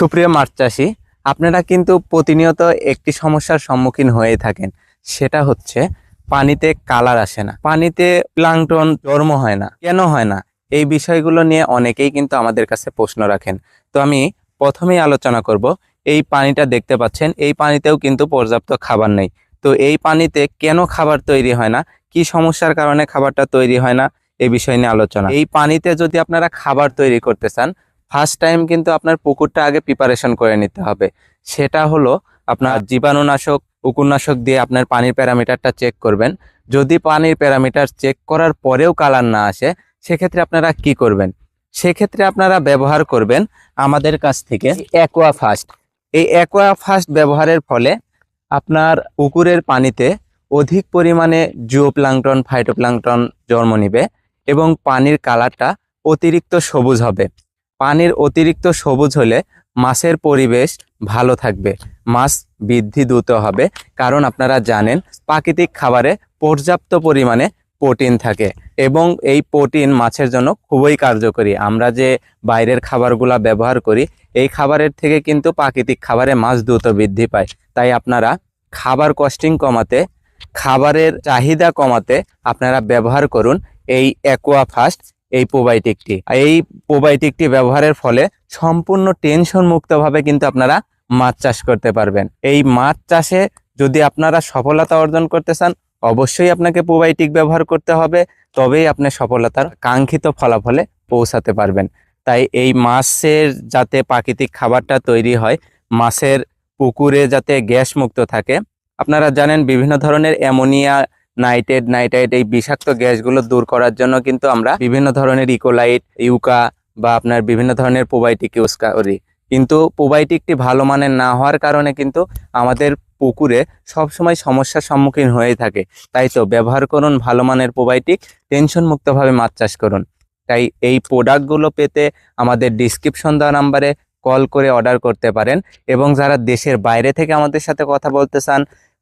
সুপ্রিয় মাছ চাষি, আপনারা কিন্তু প্রতিনিয়ত একটি সমস্যার সম্মুখীন হয়ে থাকেন। সেটা হচ্ছে পানিতে কালার আসে না। পানিতে প্লাংটন জন্ম হয় না। কেন হয় না? এই বিষয়গুলো নিয়ে অনেকেই কিন্তু আমাদের কাছে প্রশ্ন রাখেন। তো আমি প্রথমেই আলোচনা করব, এই পানিটা দেখতে পাচ্ছেন, এই পানিতেও কিন্তু পর্যাপ্ত খাবার নেই। তো এই পানিতে কেন খাবার তৈরি হয় না? কি সমস্যার কারণে খাবারটা তৈরি হয় না? এই বিষয় নিয়ে আলোচনা। এই পানিতে যদি আপনারা খাবার তৈরি করতে চান ফার্স্ট টাইম কিন্তু আপনার পুকুরটা আগে প্রিপারেশন করে নিতে হবে। সেটা হলো আপনার জীবাণুনাশক উকুরনাশক দিয়ে আপনার পানির প্যারামিটারটা চেক করবেন। যদি পানির প্যারামিটার চেক করার পরেও কালার না আসে সেক্ষেত্রে আপনারা কি করবেন? সেক্ষেত্রে আপনারা ব্যবহার করবেন আমাদের কাছ থেকে অ্যাকোয়া ফাস্ট এই অ্যাকোয়া ফাস্ট ব্যবহারের ফলে আপনার পুকুরের পানিতে অধিক পরিমাণে জিওপ্লাংটন ফাইটোপ্লাংটন জন্ম নিবে এবং পানির কালারটা অতিরিক্ত সবুজ হবে। পানির অতিরিক্ত সবুজ হলে মাছের পরিবেশ ভালো থাকবে। মাছ বৃদ্ধি দ্রুত হবে। কারণ আপনারা জানেন, প্রাকৃতিক খাবারে পর্যাপ্ত পরিমাণে প্রোটিন থাকে এবং এই প্রোটিন মাছের জন্য খুবই কার্যকরী। আমরা যে বাইরের খাবারগুলা ব্যবহার করি, এই খাবারের থেকে কিন্তু প্রাকৃতিক খাবারে মাছ দ্রুত বৃদ্ধি পায়। তাই আপনারা খাবার কস্টিং কমাতে, খাবারের চাহিদা কমাতে আপনারা ব্যবহার করুন এই অ্যাকোয়া ফাস্ট এই প্রোবায়োটিকটি এই প্রোবায়োটিকটি ব্যবহারের ফলে সম্পূর্ণ টেনশন মুক্তভাবে কিন্তু আপনারা মাছ চাষ করতে পারবেন। এই মাছ চাষে যদি আপনারা সফলতা অর্জন করতে চান, অবশ্যই আপনাকে প্রোবায়োটিক ব্যবহার করতে হবে, তবেই আপনি সফলতার কাঙ্ক্ষিত ফলাফলে পৌঁছাতে পারবেন। তাই এই মাছের যাতে প্রাকৃতিক খাবারটা তৈরি হয়, মাছের পুকুরে যাতে গ্যাস মুক্ত থাকে, আপনারা জানেন বিভিন্ন ধরনের অ্যামোনিয়া নাইট্রেট নাইটাইট এই বিষাক্ত গ্যাসগুলো দূর করার জন্য কিন্তু আমরা বিভিন্ন ধরনের ইকোলাইট, ইউকা বা আপনার বিভিন্ন ধরনের প্রোবায়োটিক ইউজ করি। কিন্তু প্রোবায়োটিকটি ভালো মানের না হওয়ার কারণে কিন্তু আমাদের পুকুরে সবসময় সমস্যার সম্মুখীন হয়ে থাকে। তাই তো ব্যবহার করুন ভালো মানের প্রোবায়োটিক, টেনশন মুক্তভাবে মাছ চাষ করুন। তাই এই প্রোডাক্টগুলো পেতে আমাদের ডিসক্রিপশন দেওয়া নাম্বারে কল করে অর্ডার করতে পারেন এবং যারা দেশের বাইরে থেকে আমাদের সাথে কথা বলতে চান,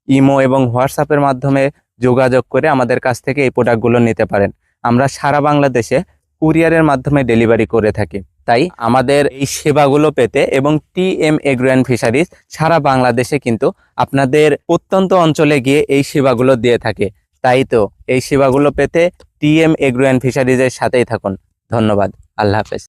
ইমো এবং হোয়াটসঅ্যাপের মাধ্যমে যোগাযোগ করে আমাদের কাছ থেকে এই প্রোডাক্টগুলো নিতে পারেন। আমরা সারা বাংলাদেশে কুরিয়ারের মাধ্যমে ডেলিভারি করে থাকি। তাই আমাদের এই সেবাগুলো পেতে এবং টি এম এগ্রোয়ান ফিশারিজ সারা বাংলাদেশে কিন্তু আপনাদের প্রত্যন্ত অঞ্চলে গিয়ে এই সেবাগুলো দিয়ে থাকে। তাই তো, এই সেবাগুলো পেতে টি এম এগ্রোয়ান ফিশারিজের সাথেই থাকুন। ধন্যবাদ। আল্লাহ হাফেজ।